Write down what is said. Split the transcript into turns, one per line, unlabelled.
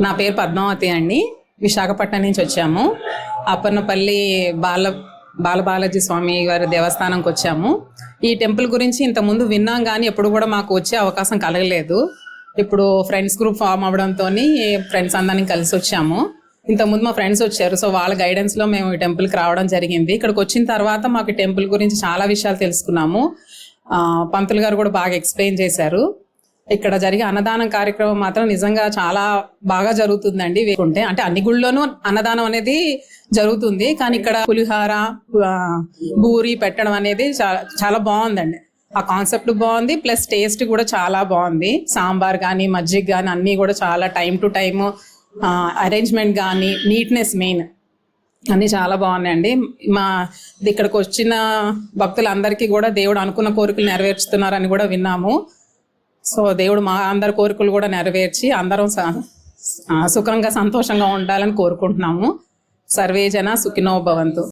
నా పేరు పద్మావతి అండి. విశాఖపట్నం నుంచి వచ్చాము. అప్పన్నపల్లి బాల బాలబాలాజీ స్వామి వారి దేవస్థానంకి వచ్చాము. ఈ టెంపుల్ గురించి ఇంత ముందు విన్నాం కానీ ఎప్పుడు కూడా మాకు వచ్చే అవకాశం కలగలేదు. ఇప్పుడు ఫ్రెండ్స్ గ్రూప్ ఫామ్ అవడంతో ఫ్రెండ్స్ అందరినీ కలిసి వచ్చాము. ఇంతకుముందు మా ఫ్రెండ్స్ వచ్చారు. సో వాళ్ళ గైడెన్స్లో మేము ఈ టెంపుల్కి రావడం జరిగింది. ఇక్కడికి వచ్చిన తర్వాత మాకు టెంపుల్ గురించి చాలా విషయాలు తెలుసుకున్నాము. పంతులు గారు కూడా బాగా ఎక్స్ప్లెయిన్ చేశారు. ఇక్కడ జరిగే అన్నదానం కార్యక్రమం మాత్రం నిజంగా చాలా బాగా జరుగుతుందండి. వేకుంటే అంటే అన్ని గుళ్ళలోనూ అన్నదానం అనేది జరుగుతుంది. కానీ ఇక్కడ పులిహార బూరి పెట్టడం అనేది చాలా చాలా బాగుందండి. ఆ కాన్సెప్ట్ బాగుంది. ప్లస్ టేస్ట్ కూడా చాలా బాగుంది. సాంబార్ కానీ మజ్జిగ కానీ అన్నీ కూడా చాలా టైం టు టైమ్ అరేంజ్మెంట్ కానీ నీట్నెస్ మెయిన్ అన్ని చాలా బాగున్నాయండి. మా ఇక్కడికి వచ్చిన భక్తులందరికీ కూడా దేవుడు అనుకున్న కోరికలు నెరవేర్చుతున్నారని కూడా విన్నాము. సో దేవుడు మా అందరి కోరికలు కూడా నెరవేర్చి అందరం సుఖంగా సంతోషంగా ఉండాలని కోరుకుంటున్నాము. సర్వే జన సుఖినో భవంతు.